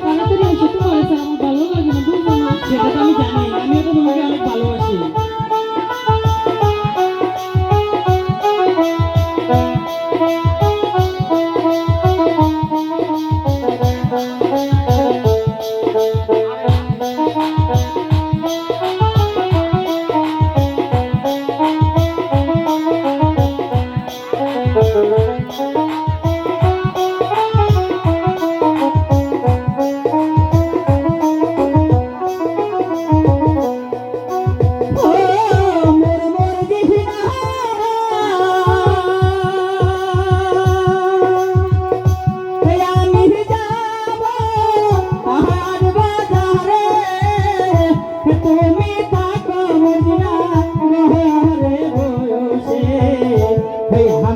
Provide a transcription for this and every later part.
তাড়াতাড়ি এসে তো আমার ভালো লাগে না বুঝলাম সেটা তো আমি জানি। আমি তো তোমাকে অনেক ভালোবাসি। Yeah.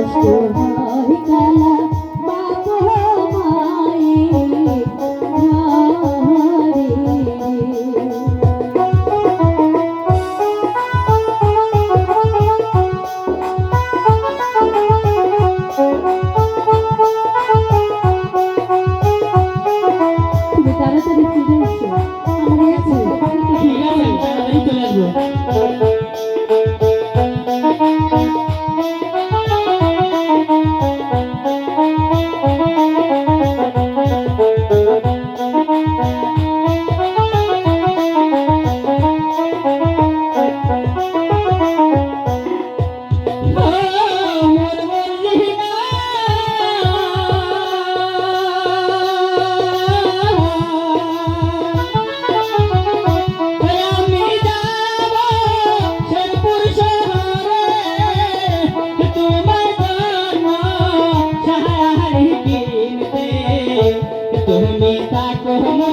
নষ্ট হয় কালা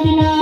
দিনা